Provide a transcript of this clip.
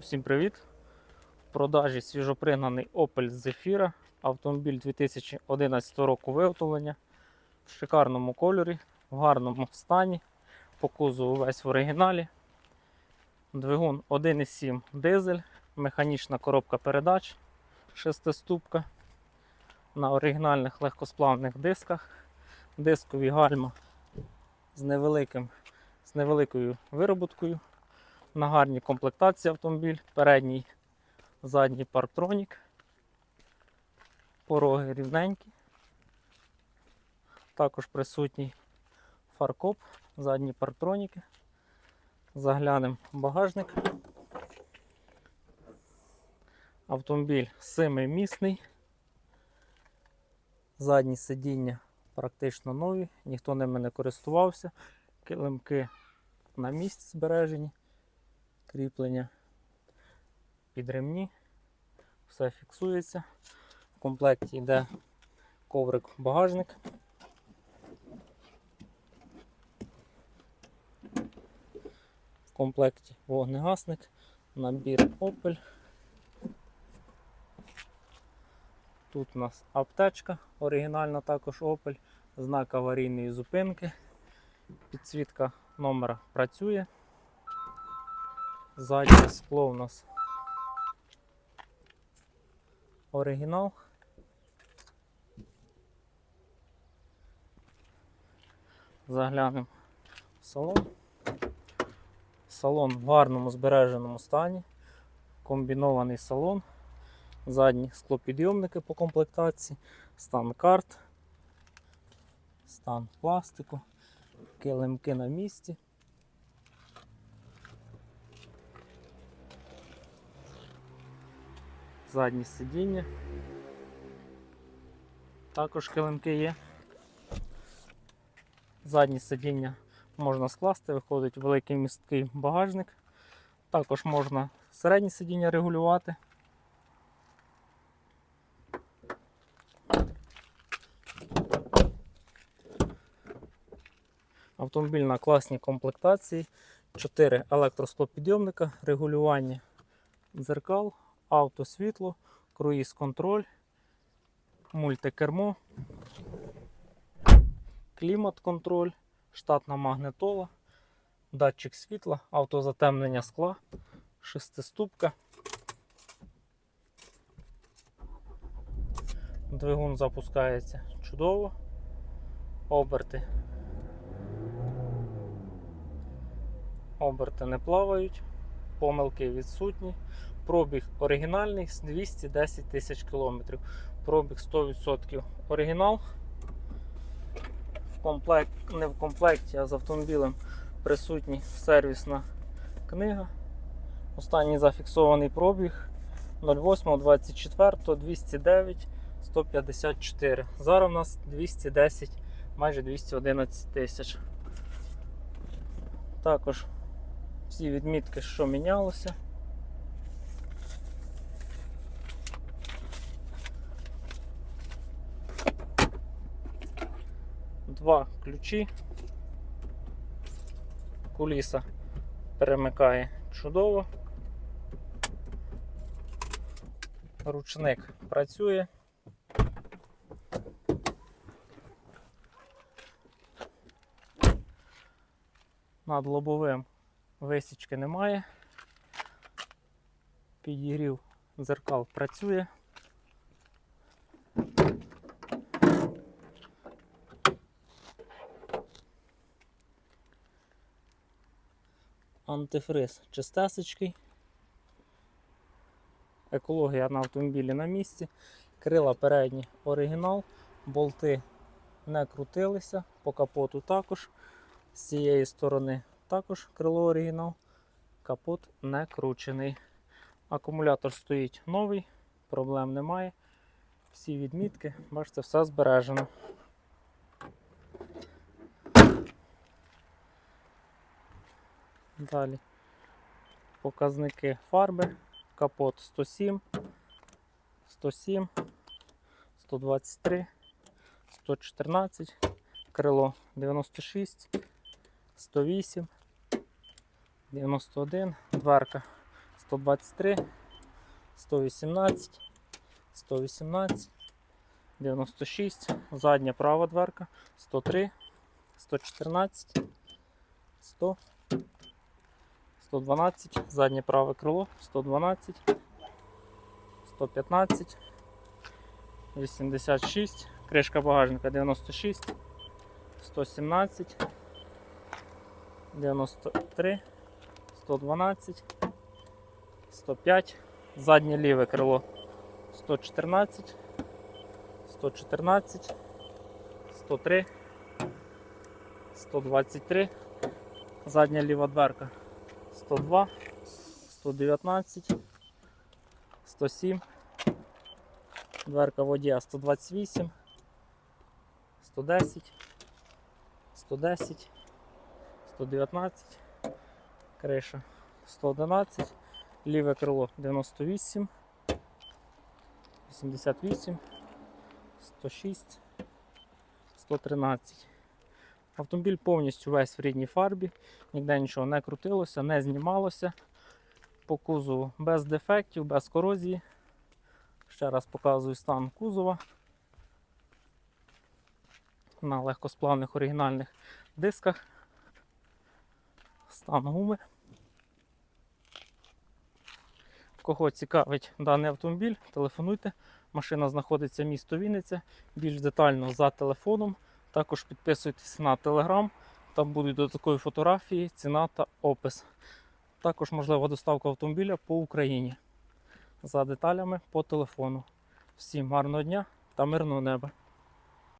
Всім привіт! В продажі свіжопригнаний Opel Zafira. Автомобіль 2011 року виготовлення. В шикарному кольорі, в гарному стані. По кузову весь в оригіналі. Двигун 1,7 дизель, механічна коробка передач, шестиступка на оригінальних легкосплавних дисках, дискові гальма з, невеликим, з невеликою вироботкою на гарній комплектації автомобіль, передній, задній парктронік, пороги рівненькі, також присутній фаркоп, задні парктроніки. Заглянемо багажник. Автомобіль семимісний. Задні сидіння практично нові, ніхто ними не користувався. Килимки на місці збережені кріплення під ремні, все фіксується. В комплекті йде коврик багажник. В комплекті вогнегасник, набір Opel. Тут у нас аптечка, оригінальна також Opel, знак аварійної зупинки, підсвітка номера працює. Заднє скло у нас оригінал. Заглянемо в салон. Салон в гарному збереженому стані. Комбінований салон. Задні склопідйомники по комплектації, стан карт, стан пластику, килимки на місці. Задні сидіння. Також килимки є. Задні сидіння можна скласти, виходить великий місткий багажник. Також можна середні сидіння регулювати. Автомобіль на класній комплектації, 4 електросклопідйомника, регулювання дзеркал, автосвітло, круїз контроль, мультикермо, клімат контроль, штатна магнитола, датчик світла, автозатемнення скла, шестиступка. Двигун запускається чудово. Оберти. Оберти не плавають, помилки відсутні. Пробіг оригінальний з 210 тисяч кілометрів. Пробіг 100% оригінал. В комплект, не в комплекті, а з автомобілем присутня сервісна книга. Останній зафіксований пробіг 08.24 209 154. Зараз у нас 210, майже 211 тисяч. Також всі відмітки, що мінялося. Два ключі. Куліса перемикає чудово. Ручник працює. Над лобовим висічки немає. Підігрів дзеркал працює. Антифриз чистесечкий. Екологія на автомобілі на місці. Крила передні оригінал, болти не крутилися, по капоту також. З цієї сторони також крило оригінал, капот не кручений. Акумулятор стоїть новий, проблем немає. Всі відмітки, бачите, все збережено. Далі показники фарби, капот 107, 107, 123, 114, крило 96, 108, 91, дверка 123, 118, 118, 96, задня права дверка, 103, 114, 100, 112, заднє праве крило, 112, 115, 86, кришка багажника 96, 117, 93, 112, 105, заднє ліве крило 114, 114, 103, 123, задня ліва дверка 102, 119, 107, дверка водія 128, 110, 110, 119, криша 111, ліве крило 98, 88, 106, 113. Автомобіль повністю весь в рідній фарбі, ніде нічого не крутилося, не знімалося. По кузову без дефектів, без корозії. Ще раз показую стан кузова. На легкосплавних оригінальних дисках. Стан гуми. Кого цікавить даний автомобіль, телефонуйте. Машина знаходиться в місто Вінниця. Більш детально за телефоном. Також підписуйтесь на телеграм. Там будуть додаткові фотографії, ціна та опис. Також можлива доставка автомобіля по Україні. За деталями по телефону. Всім гарного дня та мирного неба!